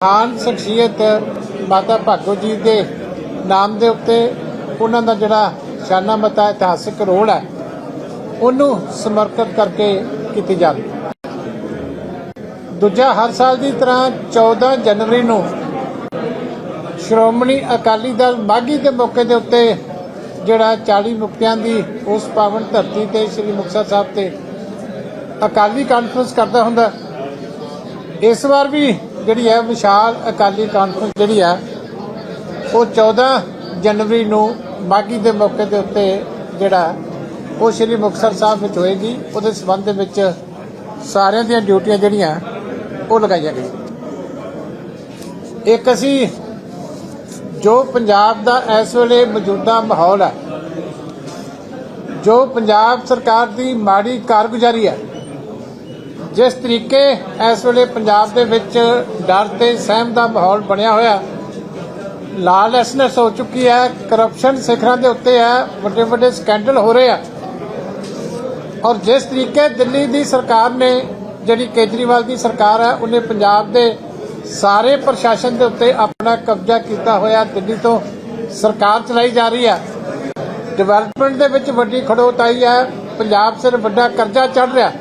ਮਹਾਨ ਸ਼ਖਸੀਅਤ ਮਾਤਾ ਭਾਗੋ ਜੀ ਦੇ ਨਾਮ ਦੇ ਉੱਤੇ ਉਹਨਾਂ ਦਾ ਜਿਹੜਾ ਸ਼ਾਨਾ ਮਤਾ ਇਤਿਹਾਸਕ ਰੋਲ ਹੈ, ਉਹਨੂੰ ਸਮਰਪਿਤ ਕਰਕੇ ਕੀਤੀ ਜਾਂਦੀ ਦੂਜਾ, ਹਰ ਸਾਲ ਦੀ ਤਰ੍ਹਾਂ 14 ਜਨਵਰੀ ਨੂੰ ਸ਼੍ਰੋਮਣੀ ਅਕਾਲੀ ਦਲ ਮਾਘੀ ਦੇ ਮੌਕੇ ਦੇ ਉੱਤੇ ਜਿਹੜਾ 40 ਮੁਕਤਿਆਂ ਦੀ ਉਸ ਪਾਵਨ ਧਰਤੀ ਤੇ ਸ੍ਰੀ ਮੁਕਤਸਰ ਸਾਹਿਬ ਤੇ ਅਕਾਲੀ ਕਾਨਫਰੰਸ ਕਰਦਾ ਹੁੰਦਾ। ਇਸ ਵਾਰ ਵੀ ਜਿਹੜੀ ਹੈ ਵਿਸ਼ਾਲ ਅਕਾਲੀ ਕਾਨਫਰੰਸ ਜਿਹੜੀ ਹੈ, ਉਹ 14 ਜਨਵਰੀ ਨੂੰ ਬਾਗੀ ਦੇ ਮੌਕੇ ਦੇ ਉੱਤੇ ਜਿਹੜਾ, ਉਹ ਸ੍ਰੀ ਮੁਕਤਸਰ ਸਾਹਿਬ ਵਿੱਚ ਹੋਏਗੀ। ਉਹਦੇ ਸਬੰਧ ਦੇ ਵਿੱਚ ਸਾਰਿਆਂ ਦੀਆਂ ਡਿਊਟੀਆਂ ਜਿਹੜੀਆਂ, ਉਹ ਲਗਾਈਆਂ ਗਈਆਂ। ਇੱਕ ਅਸੀਂ ਜੋ ਪੰਜਾਬ ਦਾ ਇਸ ਵੇਲੇ ਮੌਜੂਦਾ ਮਾਹੌਲ ਹੈ, ਜੋ ਪੰਜਾਬ ਸਰਕਾਰ ਦੀ ਮਾੜੀ ਕਾਰਗੁਜ਼ਾਰੀ ਹੈ ਜਿਸ ਤਰੀਕੇ ਇਸ ਵੇਲੇ ਪੰਜਾਬ ਦੇ ਵਿੱਚ ਡਰ ਤੇ ਸਹਿਮ ਦਾ ਮਾਹੌਲ ਬਣਿਆ ਹੋਇਆ, ਲਾਲੈਸਨੈਸ ਹੋ ਚੁੱਕੀ ਹੈ ਕਰਪਸ਼ਨ ਸਿਖਰਾਂ ਦੇ ਉੱਤੇ ਹੈ, ਵੱਡੇ ਵੱਡੇ ਸਕੈਂਡਲ ਹੋ ਰਹੇ ਆ। ਔਰ ਜਿਸ ਤਰੀਕੇ ਦਿੱਲੀ ਦੀ ਸਰਕਾਰ ਨੇ, ਜਿਹੜੀ ਕੇਜਰੀਵਾਲ ਦੀ ਸਰਕਾਰ ਹੈ, ਉਹਨੇ ਪੰਜਾਬ ਦੇ ਸਾਰੇ ਪ੍ਰਸ਼ਾਸਨ ਦੇ ਉੱਤੇ ਆਪਣਾ ਕਬਜ਼ਾ ਕੀਤਾ ਹੋਇਆ ਦਿੱਲੀ ਤੋਂ ਸਰਕਾਰ ਚਲਾਈ ਜਾ ਰਹੀ ਹੈ। ਡਿਵੈਲਪਮੈਂਟ ਦੇ ਵਿੱਚ ਵੱਡੀ ਖੜੋਤ ਆਈ ਹੈ, ਪੰਜਾਬ ਸਿਰ ਵੱਡਾ ਕਰਜ਼ਾ ਚੜ ਰਿਹਾ।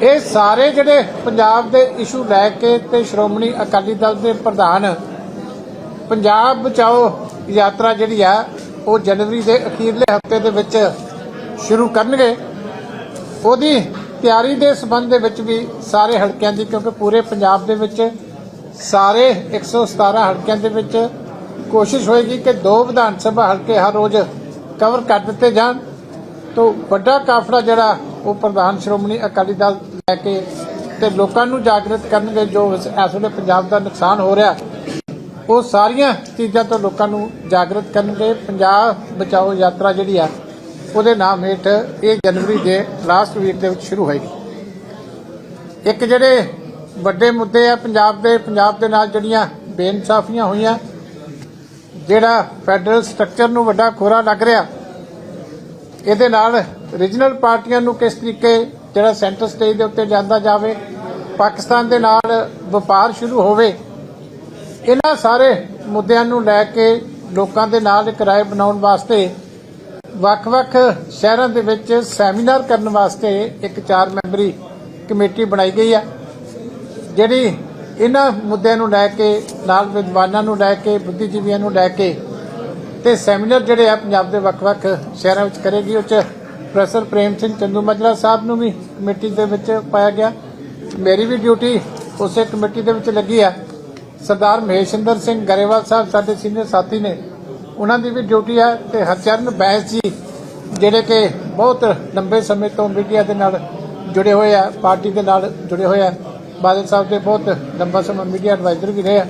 ਇਹ ਸਾਰੇ ਜਿਹੜੇ ਪੰਜਾਬ ਦੇ ਇਸ਼ੂ ਲੈ ਕੇ ਤੇ ਸ਼੍ਰੋਮਣੀ ਅਕਾਲੀ ਦਲ ਦੇ ਪ੍ਰਧਾਨ, ਪੰਜਾਬ ਬਚਾਓ ਯਾਤਰਾ ਜਿਹੜੀ ਆ, ਉਹ ਜਨਵਰੀ ਦੇ ਅਖੀਰਲੇ ਹਫ਼ਤੇ ਦੇ ਵਿੱਚ ਸ਼ੁਰੂ ਕਰਨਗੇ। ਉਹਦੀ ਤਿਆਰੀ ਦੇ ਸਬੰਧ ਦੇ ਵਿੱਚ ਵੀ ਸਾਰੇ ਹਲਕਿਆਂ ਦੀ, ਕਿਉਂਕਿ ਪੂਰੇ ਪੰਜਾਬ ਦੇ ਵਿੱਚ ਸਾਰੇ 117 ਹਲਕਿਆਂ ਦੇ ਵਿੱਚ ਕੋਸ਼ਿਸ਼ ਹੋਏਗੀ ਕਿ ਦੋ ਵਿਧਾਨ ਸਭਾ ਹਲਕੇ ਹਰ ਰੋਜ਼ ਕਵਰ ਕਰ ਦਿੱਤੇ ਜਾਣ। ਤੋਂ ਵੱਡਾ ਕਾਫਲਾ ਜਿਹੜਾ ਉਹ ਪ੍ਰਧਾਨ ਸ਼੍ਰੋਮਣੀ ਅਕਾਲੀ ਦਲ ਲੈ ਕੇ ਤੇ ਲੋਕਾਂ ਨੂੰ ਜਾਗਰਤ ਕਰਨਗੇ ਜੋ ਇਸ ਵੇਲੇ ਪੰਜਾਬ ਦਾ ਨੁਕਸਾਨ ਹੋ ਰਿਹਾ ਉਹ ਸਾਰੀਆਂ ਚੀਜ਼ਾਂ ਤੋਂ ਲੋਕਾਂ ਨੂੰ ਜਾਗਰਤ ਕਰਨਗੇ ਪੰਜਾਬ ਬਚਾਓ ਯਾਤਰਾ ਜਿਹੜੀ ਆ, ਉਹਦੇ ਨਾਮ ਹੇਠ ਇਹ ਜਨਵਰੀ ਦੇ ਲਾਸਟ ਵੀਕ ਦੇ ਵਿੱਚ ਸ਼ੁਰੂ ਹੋਏਗੀ। ਇੱਕ ਜਿਹੜੇ ਵੱਡੇ ਮੁੱਦੇ ਆ ਪੰਜਾਬ ਦੇ ਪੰਜਾਬ ਦੇ ਨਾਲ ਜਿਹੜੀਆਂ ਬੇਇਨਸਾਫੀਆਂ ਹੋਈਆਂ, ਜਿਹੜਾ ਫੈਡਰਲ ਸਟਰਕਚਰ ਨੂੰ ਵੱਡਾ ਖੋਰਾ ਲੱਗ ਰਿਹਾ, ਇਹਦੇ ਨਾਲ ਰੀਜਨਲ ਪਾਰਟੀਆਂ ਨੂੰ ਕਿਸ ਤਰੀਕੇ ਜਿਹੜਾ ਸੈਂਟਰ ਸਟੇਜ ਦੇ ਉੱਤੇ ਜਾਂਦਾ ਜਾਵੇ, ਪਾਕਿਸਤਾਨ ਦੇ ਨਾਲ ਵਪਾਰ ਸ਼ੁਰੂ ਹੋਵੇ, ਇਹਨਾਂ ਸਾਰੇ ਮੁੱਦਿਆਂ ਨੂੰ ਲੈ ਕੇ ਲੋਕਾਂ ਦੇ ਨਾਲ ਇੱਕ ਰਾਏ ਬਣਾਉਣ ਵਾਸਤੇ ਵੱਖ-ਵੱਖ ਸ਼ਹਿਰਾਂ ਦੇ ਵਿੱਚ ਸੈਮੀਨਾਰ ਕਰਨ ਵਾਸਤੇ ਇੱਕ ਚਾਰ ਮੈਂਬਰੀ ਕਮੇਟੀ ਬਣਾਈ ਗਈ ਹੈ ਜਿਹੜੀ ਇਹਨਾਂ ਮੁੱਦਿਆਂ ਨੂੰ ਲੈ ਕੇ, ਨਾਲ ਵਿਦਵਾਨਾਂ ਨੂੰ ਲੈ ਕੇ, ਬੁੱਧੀਜੀਵੀਆਂ ਨੂੰ ਲੈ ਕੇ ਤੇ ਸੈਮੀਨਾਰ ਜਿਹੜੇ ਆ ਪੰਜਾਬ ਦੇ ਵੱਖ-ਵੱਖ ਸ਼ਹਿਰਾਂ ਵਿੱਚ ਕਰੇਗੀ, ਉਹ ਚ ਪ੍ਰੋਫੈਸਰ ਪ੍ਰੇਮ ਸਿੰਘ ਚੰਦੂ ਮਜਰਾ ਸਾਹਿਬ ਨੂੰ ਵੀ ਕਮੇਟੀ ਦੇ ਵਿੱਚ ਪਾਇਆ ਗਿਆ। ਮੇਰੀ ਵੀ ਡਿਊਟੀ ਉਸੇ ਕਮੇਟੀ ਦੇ ਵਿੱਚ ਲੱਗੀ ਆ। ਸਰਦਾਰ ਮਹੇਸ਼ਿੰਦਰ ਸਿੰਘ ਗਰੇਵਾਲ ਸਾਹਿਬ, ਸਾਡੇ ਸੀਨੀਅਰ ਸਾਥੀ ਨੇ, ਉਹਨਾਂ ਦੀ ਵੀ ਡਿਊਟੀ ਆ ਤੇ ਹਰਚਰਨ ਬੈਂਸ ਜੀ, ਜਿਹੜੇ ਕਿ ਬਹੁਤ ਲੰਬੇ ਸਮੇਂ ਤੋਂ ਮੀਡੀਆ ਦੇ ਨਾਲ ਜੁੜੇ ਹੋਏ ਆ, ਪਾਰਟੀ ਦੇ ਨਾਲ ਜੁੜੇ ਹੋਏ ਆ। ਬਾਦਲ ਸਾਹਿਬ ਦੇ ਬਹੁਤ ਲੰਬਾ ਸਮਾਂ ਮੀਡੀਆ ਐਡਵਾਈਜ਼ਰ ਵੀ ਰਹੇ ਆ।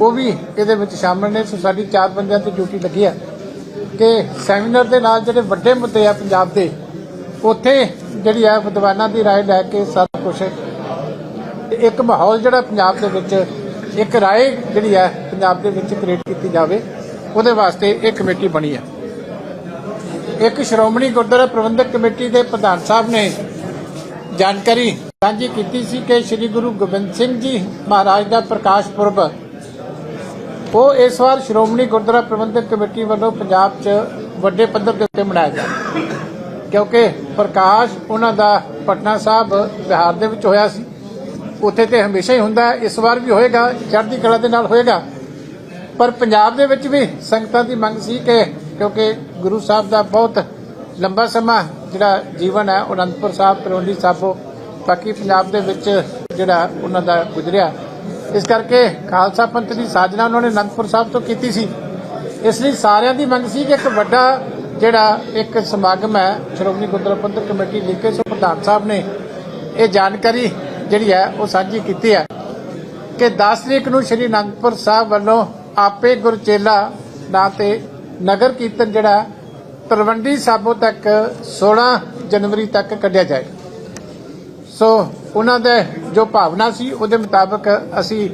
ਉਹ ਵੀ ਇਹਦੇ ਵਿੱਚ ਸ਼ਾਮਲ ਨੇ, ਸੋ ਸਾਡੀ ਚਾਰ ਬੰਦਿਆਂ ਦੀ ਡਿਊਟੀ ਲੱਗੀ ਆ। ਕਿ ਸੈਮੀਨਾਰ ਦੇ ਨਾਲ ਜਿਹੜੇ ਵੱਡੇ ਮੁੱਦੇ ਆ ਪੰਜਾਬ ਦੇ ਉੱਥੇ ਜਿਹੜੀ ਆ ਵਿਦਵਾਨਾਂ ਦੀ رائے ਲੈ ਕੇ ਸਾਰਾ ਕੁਝ ਇੱਕ ਮਾਹੌਲ ਜਿਹੜਾ ਪੰਜਾਬ ਦੇ ਵਿੱਚ ਇੱਕ ਰਾਏ ਜਿਹੜੀ ਹੈ ਪੰਜਾਬ ਦੇ ਵਿੱਚ ਕ੍ਰੀਏਟ ਕੀਤੀ ਜਾਵੇ ਉਹਦੇ ਵਾਸਤੇ ਇਹ ਕਮੇਟੀ ਬਣੀ ਹੈ ਇੱਕ ਸ਼੍ਰੋਮਣੀ ਗੁਰਦੁਆਰਾ ਪ੍ਰਬੰਧਕ ਕਮੇਟੀ ਦੇ ਪ੍ਰਧਾਨ ਸਾਹਿਬ ਨੇ ਜਾਣਕਾਰੀ ਸਾਂਝੀ ਕੀਤੀ ਸੀ ਕਿ ਸ੍ਰੀ ਗੁਰੂ ਗੋਬਿੰਦ ਸਿੰਘ ਜੀ ਮਹਾਰਾਜ ਦਾ ਪ੍ਰਕਾਸ਼ ਪੁਰਬ ਉਹ ਇਸ ਵਾਰ ਸ਼੍ਰੋਮਣੀ ਗੁਰਦੁਆਰਾ ਪ੍ਰਬੰਧਕ ਕਮੇਟੀ ਵੱਲੋਂ ਪੰਜਾਬ 'ਚ ਵੱਡੇ ਪੱਧਰ ਦੇ ਉੱਤੇ ਮਨਾਇਆ ਜਾ ਕਿਉਂਕਿ ਪ੍ਰਕਾਸ਼ ਉਹਨਾਂ ਦਾ ਪਟਨਾ ਸਾਹਿਬ ਬਿਹਾਰ ਦੇ ਵਿੱਚ ਹੋਇਆ ਸੀ। ਉੱਥੇ ਤੇ ਹਮੇਸ਼ਾ ਹੀ ਹੁੰਦਾ ਇਸ ਵਾਰ ਵੀ ਹੋਏਗਾ, ਚੜ੍ਹਦੀ ਕਲਾ ਦੇ ਨਾਲ ਹੋਏਗਾ। ਪਰ ਪੰਜਾਬ ਦੇ ਵਿੱਚ ਵੀ ਸੰਗਤਾਂ ਦੀ ਮੰਗ ਸੀ ਕਿ ਕਿਉਂਕਿ ਗੁਰੂ ਸਾਹਿਬ ਦਾ ਬਹੁਤ ਲੰਬਾ ਸਮਾਂ ਜਿਹੜਾ ਜੀਵਨ ਹੈ, ਉਹ ਅਨੰਦਪੁਰ ਸਾਹਿਬ ਕਰੋਲੀ ਸਾਹਿਬੋ, ਬਾਕੀ ਪੰਜਾਬ ਦੇ ਵਿੱਚ ਜਿਹੜਾ ਉਹਨਾਂ ਦਾ ਗੁਜ਼ਰਿਆ। ਇਸ ਕਰਕੇ ਖਾਲਸਾ ਪੰਥ ਦੀ ਸਾਜਨਾ ਉਹਨਾਂ ਨੇ ਅਨੰਦਪੁਰ ਸਾਹਿਬ ਤੋਂ ਕੀਤੀ ਸੀ। ਇਸ ਲਈ ਸਾਰਿਆਂ ਦੀ ਮੰਗ ਸੀ ਕਿ ਇੱਕ ਵੱਡਾ ਜਿਹੜਾ ਇੱਕ ਸਮਾਗਮ ਹੈ, ਸ਼੍ਰੋਮਣੀ ਗੁਰਦੁਆਰਾ ਪ੍ਰਬੰਧਕ ਕਮੇਟੀ ਲਿਖੇ ਸੋ ਪ੍ਰਧਾਨ ਸਾਹਿਬ ਨੇ ਇਹ ਜਾਣਕਾਰੀ ਜਿਹੜੀ ਹੈ ਉਹ ਸਾਂਝੀ ਕੀਤੀ ਹੈ ਕਿ 10 ਤਰੀਕ ਨੂੰ ਸ਼੍ਰੀ ਅਨੰਦਪੁਰ ਸਾਹਿਬ ਵੱਲੋਂ ਆਪੇ ਗੁਰਚੇਲਾ ਨਾਂ ਤੇ ਨਗਰ ਕੀਰਤਨ ਜਿਹੜਾ ਤਲਵੰਡੀ ਸਾਬੋ ਤੱਕ 16 ਜਨਵਰੀ ਤੱਕ ਕੱਢਿਆ ਜਾਏ। ਸੋ ਉਹਨਾਂ ਦੇ ਜੋ ਭਾਵਨਾ ਸੀ, ਉਹਦੇ ਮੁਤਾਬਕ ਅਸੀਂ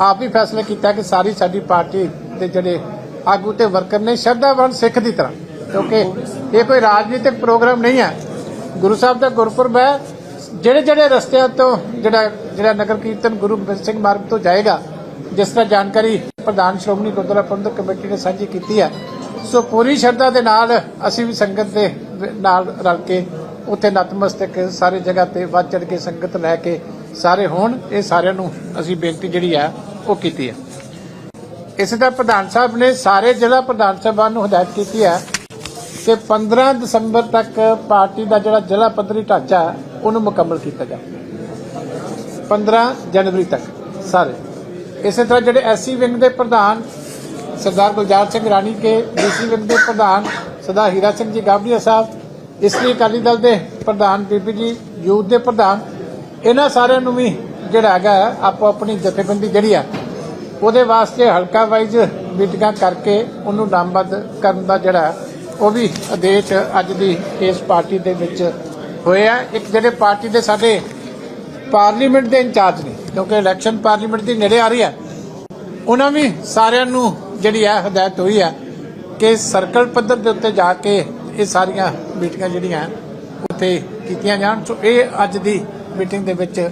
ਆਪ ਹੀ ਫੈਸਲਾ ਕੀਤਾ ਕਿ ਸਾਰੀ ਸਾਡੀ ਪਾਰਟੀ ਦੇ ਜਿਹੜੇ ਆਗੂ ਤੇ ਵਰਕਰ ਨੇ ਸ਼ਰਧਾਵਾਨ ਸਿੱਖ ਦੀ ਤਰ੍ਹਾਂ। ਕਿਉਂਕਿ ਇਹ ਕੋਈ ਰਾਜਨੀਤਿਕ ਪ੍ਰੋਗਰਾਮ ਨਹੀਂ ਹੈ। ਗੁਰੂ ਸਾਹਿਬ ਦਾ ਗੁਰਪੁਰਬ ਹੈ। ਜਿਹੜੇ ਜਿਹੜੇ ਰਸਤਿਆਂ ਤੋਂ ਜਿਹੜਾ ਜਿਹੜਾ ਨਗਰ ਕੀਰਤਨ ਗੁਰੂ ਗੋਬਿੰਦ ਸਿੰਘ ਮਾਰਗ ਤੋਂ ਜਾਏਗਾ, ਜਿਸ ਤਰ੍ਹਾਂ ਜਾਣਕਾਰੀ ਪ੍ਰਧਾਨ ਸ਼੍ਰੋਮਣੀ ਗੁਰਦੁਆਰਾ ਪ੍ਰਬੰਧਕ ਕਮੇਟੀ ਨੇ ਸਾਂਝੀ ਕੀਤੀ ਹੈ, ਸੋ ਪੂਰੀ ਸ਼ਰਧਾ ਦੇ ਨਾਲ ਅਸੀਂ ਵੀ ਸੰਗਤ ਦੇ ਨਾਲ ਰਲ ਕੇ ਉੱਥੇ ਨਤਮਸਤਕ ਸਾਰੇ ਜਗ੍ਹਾ ਤੇ ਵੱਧ ਚੜ ਕੇ ਸੰਗਤ ਲੈ ਕੇ ਸਾਰੇ ਹੋਣ, ਇਹ ਸਾਰਿਆਂ ਨੂੰ ਅਸੀਂ ਬੇਨਤੀ ਜਿਹੜੀ ਆ, ਉਹ ਕੀਤੀ ਹੈ ਇਸੇ ਤਰ੍ਹਾਂ ਪ੍ਰਧਾਨ ਸਾਹਿਬ ਨੇ ਸਾਰੇ ਜ਼ਿਲ੍ਹਾ ਪ੍ਰਧਾਨ ਸਾਹਿਬਾਨ ਨੂੰ ਹਦਾਇਤ ਕੀਤੀ ਹੈ ਕਿ 15 ਦਸੰਬਰ ਤੱਕ ਪਾਰਟੀ ਦਾ ਜਿਹੜਾ ਜ਼ਿਲ੍ਹਾ ਪੱਧਰੀ ਢਾਂਚਾ, ਉਹਨੂੰ ਮੁਕੰਮਲ ਕੀਤਾ ਜਾਵੇ। 15 ਜਨਵਰੀ ਤੱਕ, ਸਾਰੇ। ਇਸੇ ਤਰ੍ਹਾਂ ਜਿਹੜੇ ਐਸਸੀ ਵਿੰਗ ਦੇ ਪ੍ਰਧਾਨ, ਸਰਦਾਰ ਗੁਲਜ਼ਾਰ ਸਿੰਘ ਰਾਣੀ ਕੇ ਡੀਸੀ ਵਿੰਗ ਦੇ ਪ੍ਰਧਾਨ, ਸਰਦਾਰ ਹੀਰਾ ਸਿੰਘ ਜੀ ਗਾਬੜੀਆ ਸਾਹਿਬ ਇਸਤਰੀ ਅਕਾਲੀ ਦਲ ਦੇ ਪ੍ਰਧਾਨ ਬੀਬੀ ਜੀ, ਯੂਥ ਦੇ ਪ੍ਰਧਾਨ ਇਹਨਾਂ ਸਾਰਿਆਂ ਨੂੰ ਵੀ ਜਿਹੜਾ ਹੈਗਾ ਆਪੋ ਆਪਣੀ ਜਥੇਬੰਦੀ ਜਿਹੜੀ ਆ, ਉਹਦੇ ਵਾਸਤੇ ਹਲਕਾ ਵਾਈਜ਼ ਮੀਟਿੰਗਾਂ ਕਰਕੇ ਉਹਨੂੰ ਨਾਮਬੱਧ ਕਰਨ ਦਾ ਜਿਹੜਾ, ਉਹ ਵੀ ਆਦੇਸ਼ ਅੱਜ ਦੀ ਇਸ ਪਾਰਟੀ ਦੇ ਵਿੱਚ ਹੋਇਆ ਇੱਕ ਜਿਹੜੇ ਪਾਰਟੀ ਦੇ ਸਾਡੇ ਪਾਰਲੀਮੈਂਟ ਦੇ ਇੰਚਾਰਜ ਨੇ, ਕਿਉਂਕਿ ਇਲੈਕਸ਼ਨ ਪਾਰਲੀਮੈਂਟ ਦੀ ਨੇੜੇ ਆ ਰਹੀ ਹੈ ਉਹਨਾਂ ਵੀ ਸਾਰਿਆਂ ਨੂੰ ਜਿਹੜੀ ਹੈ ਹਦਾਇਤ ਹੋਈ ਹੈ ਕਿ ਸਰਕਲ ਪੱਧਰ ਦੇ ਉੱਤੇ ਜਾ ਕੇ ਇਹ ਸਾਰੀਆਂ ਮੀਟਿੰਗਾਂ ਜਿਹੜੀਆਂ ਉੱਥੇ ਕੀਤੀਆਂ ਜਾਣ। ਸੋ ਇਹ ਅੱਜ ਦੀ ਮੀਟਿੰਗ ਦੇ ਵਿੱਚ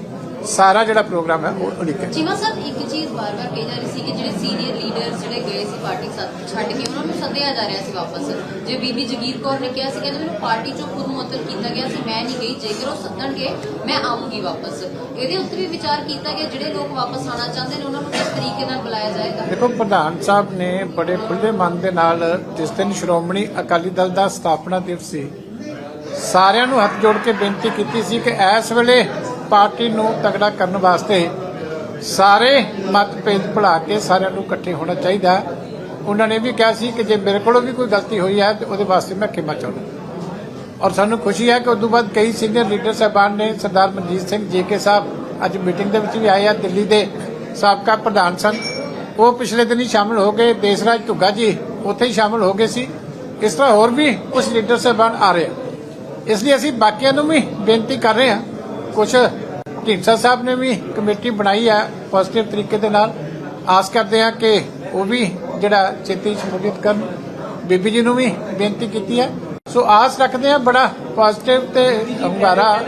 ਸਾਰਾ ਜਿਹੜਾ ਪ੍ਰੋਗਰਾਮ ਹੈ ਉਹ ਉਲੀਕਿਆ ਚੀਮਾ ਸਾਹਿਬ ਇੱਕ ਚੀਜ਼ ਬਾਰ-ਬਾਰ ਕਹੀ ਜਾ ਰਹੀ ਸੀ ਕਿ ਜਿਹੜੇ ਸੀਨੀਅਰ ਲੀਡਰਸ ਜਿਹੜੇ ਗਏ ਸੀ ਪਾਰਟੀ ਸੱਦ- ਛੱਡ ਕੇ ਉਹਨਾਂ ਨੂੰ ਸੱਦਿਆ ਜਾ ਰਿਹਾ ਸੀ ਵਾਪਸ। ਜੇ ਬੀਬੀ ਜਗੀਰ ਕੌਰ ਨੇ ਕਿਹਾ ਸੀ ਕਹਿੰਦੇ ਮੈਨੂੰ ਪਾਰਟੀ ਚੋਂ ਖੁਦ ਮੁਅੱਤਲ ਕੀਤਾ ਗਿਆ ਸੀ ਮੈਂ ਨਹੀਂ ਗਈ ਜੇਕਰ ਉਹ ਸੱਦਣਗੇ ਮੈਂ ਆਉਂਗੀ ਵਾਪਸ। ਇਹਦੇ ਉੱਤੇ ਵੀ ਵਿਚਾਰ ਕੀਤਾ ਗਿਆ ਜਿਹੜੇ ਲੋਕ ਵਾਪਸ ਆਉਣਾ ਚਾਹੁੰਦੇ ਨੇ ਉਹਨਾਂ ਨੂੰ ਕਿਸ ਤਰੀਕੇ ਨਾਲ ਬੁਲਾਇਆ ਜਾਏਗਾ? ਦੇਖੋ ਪ੍ਰਧਾਨ ਸਾਹਿਬ ਨੇ ਬੜੇ ਖੁੱਲੇ ਮਨ ਦੇ ਨਾਲ ਜਿਸ ਦਿਨ ਸ਼੍ਰੋਮਣੀ ਅਕਾਲੀ ਦਲ ਦਾ ਸਥਾਪਨਾ ਦਿਵਸ ਸੀ ਸਾਰਿਆਂ ਨੂੰ ਹੱਥ ਜੋੜ ਕੇ ਬੇਨਤੀ ਕੀਤੀ ਸੀ ਕਿ ਇਸ ਵੇਲੇ ਪਾਰਟੀ ਨੂੰ ਤਗੜਾ ਕਰਨ ਵਾਸਤੇ ਸਾਰੇ ਮਤਭੇਦ ਭੁਲਾ ਕੇ ਸਾਰਿਆਂ ਨੂੰ ਇਕੱਠੇ ਹੋਣਾ ਚਾਹੀਦਾ। ਹੈ। ਉਹਨਾਂ ਨੇ ਵੀ ਕਿਹਾ ਸੀ ਕਿ ਜੇ ਮੇਰੇ ਕੋਲੋਂ ਵੀ ਕੋਈ ਗਲਤੀ ਹੋਈ ਹੈ, ਤੇ ਉਹਦੇ ਵਾਸਤੇ ਮੈਂ ਖਿਮਾ ਚਾਹੁੰਦਾ। ਔਰ ਸਾਨੂੰ ਖੁਸ਼ੀ ਹੈ ਕਿ ਉਦੋਂ ਬਾਅਦ ਕਈ ਸੀਨੀਅਰ ਲੀਡਰ ਸਾਹਿਬਾਨ ਨੇ ਸਰਦਾਰ ਮਨਜੀਤ ਸਿੰਘ ਜੇਕੇ ਸਾਹਿਬ ਅੱਜ ਮੀਟਿੰਗ ਦੇ ਵਿੱਚ ਵੀ ਆਏ ਆ, ਦਿੱਲੀ ਦੇ ਸਾਬਕਾ ਪ੍ਰਧਾਨ ਸਨ। ਉਹ ਪਿਛਲੇ ਦਿਨ ਹੀ ਸ਼ਾਮਲ ਹੋ ਗਏ, ਦੇਸਰਾਜ ਧੁੱਗਾ ਜੀ ਉੱਥੇ ਹੀ ਸ਼ਾਮਲ ਹੋ ਗਏ ਸੀ। ਇਸ ਤਰ੍ਹਾਂ ਹੋਰ ਵੀ ਕੁਝ ਲੀਡਰ ਸਾਹਿਬਾਨ ਆ ਰਹੇ ਆ। ਇਸ ਲਈ ਅਸੀਂ ਬਾਕੀਆਂ ਨੂੰ ਵੀ ਬੇਨਤੀ ਕਰ ਰਹੇ ਹਾਂ। ਕੁਝ ਢੀਂਡਸਾ ਸਾਹਿਬ ਨੇ ਵੀ ਕਮੇਟੀ ਬਣਾਈ ਹੈ ਪੋਜ਼ਿਟਿਵ ਤਰੀਕੇ ਦੇ ਨਾਲ। ਆਸ ਕਰਦੇ ਹਾਂ ਕਿ ਉਹ ਵੀ ਜਿਹੜਾ ਛੇਤੀ ਸ਼ਮੂਲੀਅਤ ਕਰਨ। ਬੀਬੀ ਜੀ ਨੂੰ ਵੀ ਬੇਨਤੀ ਕੀਤੀ ਹੈ। ਸੋ ਆਸ ਰੱਖਦੇ ਹਾਂ ਬੜਾ ਪੋਜ਼ਿਟਿਵ ਤੇ ਹੰਗਾਰਾ।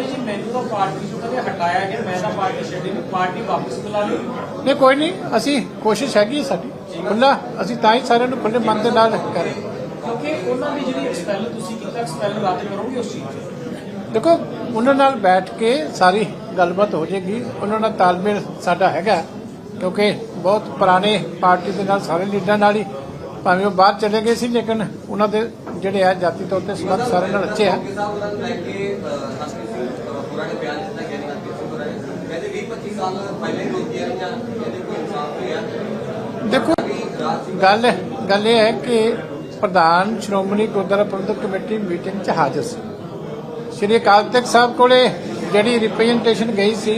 ਨਹੀਂ, ਕੋਈ ਨਹੀਂ, ਅਸੀਂ ਕੋਸ਼ਿਸ਼ ਹੈਗੀ ਸਾਡੀ। ਖੁੱਲਾ ਅਸੀਂ ਤਾਂ ਹੀ ਸਾਰਿਆਂ ਨੂੰ ਖੁੱਲੇ ਮਨ ਦੇ ਨਾਲ ਕਰ ਉਹਨਾਂ ਦੀ ਜਿਹੜੀ ਐਕਸਪੈਲ ਤੁਸੀਂ ਕੀਤਾ ਐਕਸਪੈਲ ਰੱਦ ਕਰੋਗੇ ਉਸ ਚੀਜ਼ 'ਚ ਦੇਖੋ ਉਹਨਾਂ ਨਾਲ ਬੈਠ ਕੇ ਸਾਰੀ ਗੱਲਬਾਤ ਹੋ ਜਾਏਗੀ। ਉਹਨਾਂ ਨਾਲ ਤਾਲਮੇਲ ਸਾਡਾ ਹੈਗਾ ਕਿਉਂਕਿ ਬਹੁਤ ਪੁਰਾਣੇ ਪਾਰਟੀ ਦੇ ਨਾਲ ਸਾਰੇ ਲੀਡਰਾਂ ਨਾਲ ਹੀ ਭਾਵੇਂ ਉਹ ਬਾਹਰ ਚਲੇ ਗਏ ਸੀ ਲੇਕਿਨ ਉਹਨਾਂ ਦੇ ਜਿਹੜੇ ਆ ਜਾਤੀ ਤੌਰ ਤੇ ਸੰਬੰਧ ਸਾਰਿਆਂ ਨਾਲ ਅੱਛੇ ਆ। ਸਾਹਿਬ ਉਹਨਾਂ ਨੂੰ ਲੈ ਕੇ ਹਸਪੀਟਲ ਪੂਰਾ ਨੇ ਬਿਆਨ ਦਿੱਤਾ ਕਿ ਨਹੀਂ ਹਸਪੀਟਲ ਪੂਰਾ ਨੇ ਕਹਿੰਦੇ 20 25 ਸਾਲ ਪਹਿਲੇ ਰੋਕੀਆਂ ਰਹੀਆਂ ਇਹਦੇ ਕੋਈ ਇਨਸਾਫ ਨਹੀਂ ਆ ਦੇਖੋ ਗੱਲ ਗੱਲ ਇਹ ਹੈ ਕਿ ਪ੍ਰਧਾਨ ਸ਼੍ਰੋਮਣੀ ਗੁਰਦੁਆਰਾ ਪ੍ਰਬੰਧਕ ਕਮੇਟੀ ਮੀਟਿੰਗ 'ਚ ਹਾਜ਼ਰ ਸੀ। ਸ਼੍ਰੀ ਅਕਾਲ ਤਖਤ ਸਾਹਿਬ ਕੋਲੇ ਜਿਹੜੀ ਰਿਪਰੈਜ਼ੈਂਟੇਸ਼ਨ ਗਈ ਸੀ,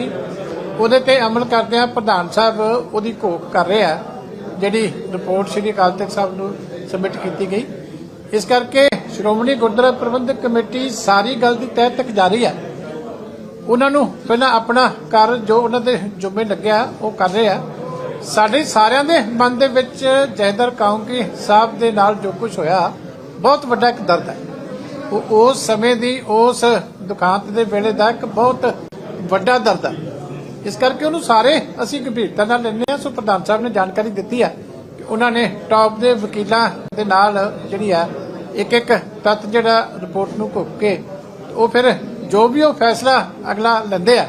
ਉਹਦੇ ਤੇ ਅਮਲ ਕਰਦਿਆਂ ਪ੍ਰਧਾਨ ਸਾਹਿਬ ਉਹਦੀ ਘੋਖ ਕਰ ਰਹੇ ਆ, ਜਿਹੜੀ ਰਿਪੋਰਟ ਸ਼੍ਰੀ ਅਕਾਲ ਤਖਤ ਸਾਹਿਬ ਨੂੰ ਸਬਮਿਟ ਕੀਤੀ ਗਈ। ਇਸ ਕਰਕੇ ਸ਼੍ਰੋਮਣੀ ਗੁਰਦੁਆਰਾ ਪ੍ਰਬੰਧਕ ਕਮੇਟੀ ਸਾਰੀ ਗੱਲ ਦੀ ਤਹਿ ਤੱਕ ਜਾ ਰਹੀ ਹੈ ਉਹਨਾਂ ਨੂੰ ਪਹਿਲਾਂ ਆਪਣਾ ਕਾਰਜ ਜੋ ਉਹਨਾਂ ਦੇ ਜੁਮੇ ਲੱਗਿਆ, ਉਹ ਕਰ ਰਹੇ ਆ। ਸਾਡੇ ਸਾਰਿਆਂ ਦੇ ਮਨ ਦੇ ਵਿੱਚ ਜੈਦਰ ਕਾਉਂਕੀ ਸਾਹਿਬ ਦੇ ਨਾਲ ਜੋ ਕੁਝ ਹੋਇਆ, ਬਹੁਤ ਵੱਡਾ ਇੱਕ ਦਰਦ ਹੈ। ਉਸ ਸਮੇਂ ਦੀ ਉਸ ਦੁਖਾਂਤ ਦੇ ਵੇਲੇ ਦਾ ਇੱਕ ਬਹੁਤ ਵੱਡਾ ਦਰਦ ਹੈ। ਇਸ ਕਰਕੇ ਉਹਨੂੰ ਸਾਰੇ ਅਸੀਂ ਗੰਭੀਰਤਾ ਨਾਲ ਲੈਂਦੇ ਹਾਂ। ਸੋ ਪ੍ਰਧਾਨ ਸਾਹਿਬ ਨੇ ਜਾਣਕਾਰੀ ਦਿੱਤੀ ਹੈ ਕਿ ਉਹਨਾਂ ਨੇ ਟਾਪ ਦੇ ਵਕੀਲਾਂ ਦੇ ਨਾਲ ਜਿਹੜੀ ਆ ਇੱਕ ਇੱਕ ਤੱਤ ਜਿਹੜਾ ਰਿਪੋਰਟ ਨੂੰ ਘੁੱਪ ਕੇ ਉਹ ਫਿਰ ਜੋ ਵੀ ਉਹ ਫੈਸਲਾ ਅਗਲਾ ਲੈਂਦੇ ਆ,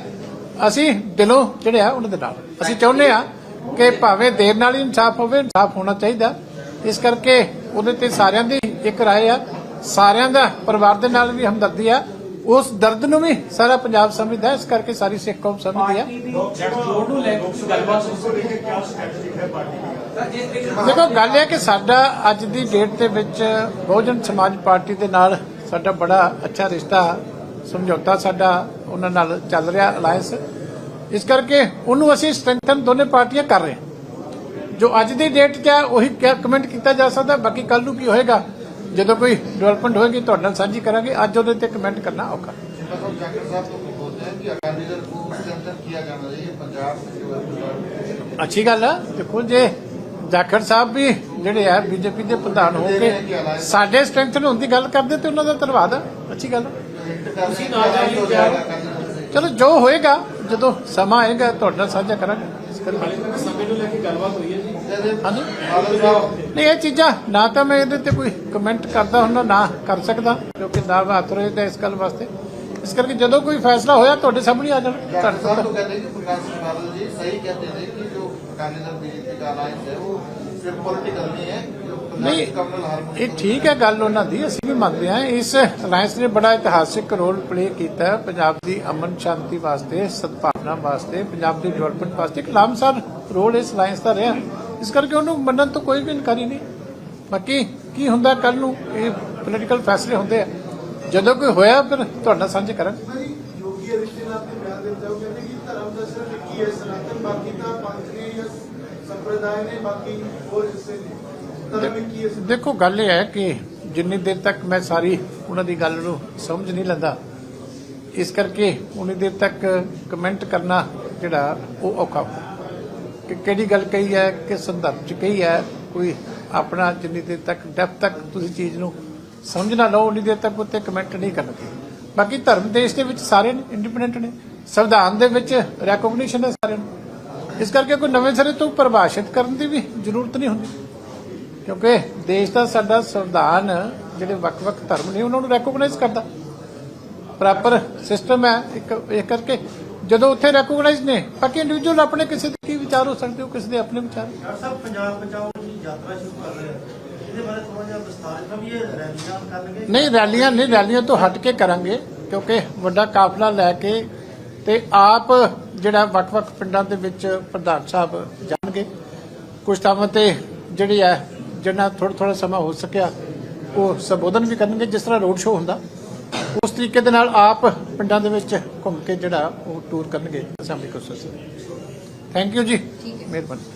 ਅਸੀਂ ਦਿਲੋਂ ਜਿਹੜੇ ਆ ਉਹਨਾਂ ਦੇ ਨਾਲ। ਅਸੀਂ ਚਾਹੁੰਦੇ ਆ ਕਿ ਭਾਵੇਂ ਦੇਰ ਨਾਲ ਹੀ ਇਨਸਾਫ ਹੋਵੇ ਇਨਸਾਫ ਹੋਣਾ ਚਾਹੀਦਾ। ਇਸ ਕਰਕੇ ਉਹਦੇ ਤੇ ਸਾਰਿਆਂ ਦੀ ਇੱਕ ਰਾਏ ਆ। ਸਾਰਿਆਂ ਦਾ ਪਰਿਵਾਰ ਦੇ ਨਾਲ ਵੀ ਹਮਦਰਦੀ ਆ। ਉਸ ਦਰਦ ਨੂੰ ਵੀ ਸਾਰਾ ਪੰਜਾਬ ਸਮਝਦਾ ਇਸ ਕਰਕੇ ਸਾਰੀ ਸਿੱਖ ਕੌਮ ਸਮਝਦੀ ਆ। ਦੇਖੋ ਗੱਲ ਇਹ ਕਿ ਸਾਡਾ ਅੱਜ ਦੀ ਡੇਟ ਦੇ ਵਿੱਚ ਬਹੁਜਨ ਸਮਾਜ ਪਾਰਟੀ ਦੇ ਨਾਲ ਸਾਡਾ ਬੜਾ ਅੱਛਾ ਰਿਸ਼ਤਾ ਸਮਝੌਤਾ ਸਾਡਾ ਉਹਨਾਂ ਨਾਲ ਚੱਲ ਰਿਹਾ ਅਲਾਈਅੰਸ ਇਸ ਕਰਕੇ ਉਹਨੂੰ ਅਸੀਂ ਸਟਰੈਂਥਨ ਦੋਨੇ ਪਾਰਟੀਆਂ ਕਰ ਰਹੇ ਜੋ ਅੱਜ ਦੀ ਡੇਟ ਕਿਆ ਉਹੀ ਕਮੈਂਟ ਕੀਤਾ ਜਾ ਸਕਦਾ ਬਾਕੀ ਕੱਲ ਨੂੰ ਕੀ ਹੋਏਗਾ? ਜਦੋਂ ਕੋਈ ਡਿਵੈਲਪਮੈਂਟ ਹੋਏਗੀ ਤੁਹਾਡੇ ਨਾਲ ਸਾਂਝੀ ਕਰਾਂਗੇ। ਅੱਜ ਉਹਦੇ ਤੇ ਕਮੈਂਟ ਕਰਨਾ ਔਖਾ। ਅੱਛੀ ਗੱਲ ਹੈ ਦੇਖੋ ਜੇ ਜਾਖੜ ਸਾਹਿਬ ਵੀ ਜਿਹੜੇ ਆ ਬੀਜੇਪੀ ਦੇ ਪ੍ਰਧਾਨ ਹੋ ਕੇ ਸਾਡੇ ਸਟਰੈਂਥਨ ਹੋਣ ਦੀ ਗੱਲ ਕਰਦੇ ਤੇ ਉਹਨਾਂ ਦਾ ਧੰਨਵਾਦ ਅੱਛੀ ਗੱਲ ਤੁਸੀਂ ਨਾਲ ਚਲੋ ਜੋ ਹੋਏਗਾ ਜਦੋਂ ਸਮਾਂ ਆਏਗਾ ਤੁਹਾਡੇ ਨਾਲ ਸਾਂਝਾ ਕਰਾਂਗੇ। ਨਹੀਂ ਇਹ ਚੀਜ਼ਾਂ ਨਾ ਤਾਂ ਮੈਂ ਇਹਦੇ ਤੇ ਕੋਈ ਕਮੈਂਟ ਕਰਦਾ ਹੁੰਦਾ ਨਾ ਕਰ ਸਕਦਾ ਕਿਉਂਕਿ ਨਾ ਮੈਂ ਆਥੋਰੇ ਦਾ ਇਸ ਗੱਲ ਵਾਸਤੇ। ਇਸ ਕਰਕੇ ਜਦੋਂ ਕੋਈ ਫੈਸਲਾ ਹੋਇਆ ਤੁਹਾਡੇ ਸਾਹਮਣੇ ਆ ਜਾਣਾ। ਤੁਹਾਡੇ ਕਹਿੰਦੇ ਕਿ ਪ੍ਰਕਾਸ਼ ਸਿੰਘ ਬਾਦਲ ਜੀ ਸਹੀ ਕਹਿੰਦੇ ਨੇ ਕਿ ਜੋ ਕਾਂਗਰਸ ਬੀਜੇਪੀ ਦਾ ਅਲਾਈਅੰਸ ਹੈ ਉਹ ਨਹੀਂ ਇਹ ਠੀਕ ਹੈ ਗੱਲ ਉਹਨਾਂ ਦੀ ਅਸੀਂ ਵੀ ਮੰਨਦੇ ਹਾਂ। ਇਸ ਅਲਾਈਅੰਸ ਨੇ ਬੜਾ ਇਤਿਹਾਸਿਕ ਰੋਲ ਪਲੇ ਕੀਤਾ ਪੰਜਾਬ ਦੀ ਅਮਨ ਸ਼ਾਂਤੀ ਵਾਸਤੇ ਸਦਭਾਵਨਾ ਵਾਸਤੇ ਪੰਜਾਬ ਦੀ ਡਿਵੈਲਪਮੈਂਟ ਵਾਸਤੇ। ਇੱਕ ਲਾਮਸਰ ਰੋਲ ਇਸ ਅਲਾਈਅੰਸ ਦਾ ਰਿਹਾ। ਇਸ ਕਰਕੇ ਉਹਨੂੰ ਮੰਨਣ ਤੋਂ ਕੋਈ ਵੀ ਇਨਕਾਰੀ ਨਹੀਂ। ਬਾਕੀ ਕੀ ਹੁੰਦਾ ਕੱਲ ਨੂੰ ਇਹ ਪੋਲੀਟੀਕਲ ਫੈਸਲੇ ਹੁੰਦੇ ਆ। ਜਦੋਂ ਕੋਈ ਹੋਇਆ ਫਿਰ ਤੁਹਾਡਾ ਸਾਂਝੇ ਕਰਨ। ਸੰਪਰਦਾਇ ਨੇ ਬਾਕੀ ਹੋਰ ਹਿੱਸੇ ਨੇ। ਧਰਮ ਇੱਕ ਹੀ ਹੈ ਦੇਖੋ ਗੱਲ ਇਹ ਹੈ ਕਿ ਜਿੰਨੀ ਦੇਰ ਤੱਕ ਮੈਂ ਸਾਰੀ ਉਹਨਾਂ ਦੀ ਗੱਲ ਨੂੰ ਸਮਝ ਨਹੀਂ ਲੈਂਦਾ ਇਸ ਕਰਕੇ ਉਨੀ ਦੇਰ ਤੱਕ ਕਮੈਂਟ ਕਰਨਾ ਜਿਹੜਾ ਉਹ ਔਖਾ ਕਿ ਕਿਹੜੀ ਗੱਲ ਕਹੀ ਹੈ ਕਿ ਸੰਦਰਭ ਚ ਕਹੀ ਹੈ ਕੋਈ ਆਪਣਾ ਜਿੰਨੀ ਦੇਰ ਤੱਕ ਡੈਪਥ ਤੱਕ ਤੁਸੀਂ ਚੀਜ਼ ਨੂੰ ਸਮਝ ਨਾ ਲਓ ਉਨੀ ਦੇਰ ਤੱਕ ਉੱਤੇ ਕਮੈਂਟ ਨਹੀਂ ਕਰਨਾ ਚਾਹੀਦਾ ਬਾਕੀ ਧਰਮ ਦੇਸ਼ ਦੇ ਵਿੱਚ ਸਾਰੇ ਇੰਡੀਪੈਂਡੈਂਟ ਨੇ। ਸੰਵਿਧਾਨ ਦੇ ਵਿੱਚ ਰੈਕੋਗਨੀਸ਼ਨ ਹੈ ਸਾਰਿਆਂ ਨੂੰ। ਇਸ ਕਰਕੇ ਕੋਈ ਨਵੇਂ ਸਿਰੇ ਤੋਂ ਪਰਿਭਾਸ਼ਿਤ ਕਰਨ ਦੀ ਵੀ ਜ਼ਰੂਰਤ ਨਹੀਂ ਹੁੰਦੀ। ਕਿਉਂਕਿ ਦੇਸ਼ ਦਾ ਸਾਡਾ ਸੰਵਿਧਾਨ ਜਿਹੜੇ ਵੱਖ-ਵੱਖ ਧਰਮ ਨੇ ਉਹਨਾਂ ਨੂੰ ਰੈਕੋਗਨਾਈਜ਼ ਕਰਦਾ। ਪ੍ਰੋਪਰ ਸਿਸਟਮ ਹੈ ਇੱਕ ਇਹ ਕਰਕੇ ਜਦੋਂ ਉੱਥੇ ਰੈਕੋਗਨਾਈਜ਼ ਨੇ ਬਾਕੀ ਇੰਡੀਵਿਜੂਅਲ ਆਪਣੇ ਕਿਸੇ ਦੇ ਕੀ ਵਿਚਾਰ ਹੋ ਸਕਦੇ ਹੋ ਕਿਸੇ ਦੇ ਆਪਣੇ ਵਿਚਾਰ। ਡਾਕਟਰ ਸਾਹਿਬ ਪੰਜਾਬ ਬਚਾਓ ਦੀ ਯਾਤਰਾ ਸ਼ੁਰੂ ਕਰ ਰਹੇ ਆ। ਨਹੀਂ ਰੈਲੀਆਂ ਨਹੀਂ ਰੈਲੀਆਂ ਤੋਂ ਹਟ ਕੇ ਕਰਾਂਗੇ ਕਿਉਂਕਿ ਵੱਡਾ ਕਾਫਲਾ ਲੈ ਕੇ ਤੇ ਆਪ ਜਿਹੜਾ ਵੱਖ-ਵੱਖ ਪਿੰਡਾਂ ਦੇ ਵਿੱਚ ਪ੍ਰਧਾਨ ਸਾਹਿਬ ਜਾਣਗੇ। ਕੁਝ ਥਾਵਾਂ ਤੇ ਜਿਹੜੀ ਹੈ ਜਿੰਨਾ ਥੋੜਾ ਥੋੜਾ ਸਮਾਂ ਹੋ ਸਕਿਆ ਉਹ ਸੰਬੋਧਨ ਵੀ ਕਰਨਗੇ ਜਿਸ ਤਰ੍ਹਾਂ ਰੋਡ ਸ਼ੋਅ ਹੁੰਦਾ। ਉਸ ਤਰੀਕੇ ਦੇ ਨਾਲ ਆਪ ਪਿੰਡਾਂ ਦੇ ਵਿੱਚ ਘੁੰਮ ਕੇ ਜਿਹੜਾ ਉਹ ਟੂਰ ਕਰਨਗੇ। ਅਸੈਂਬਲੀ ਕੋਸਸ ਥੈਂਕ ਯੂ ਜੀ। ਮਿਹਰਬਾਨੀ।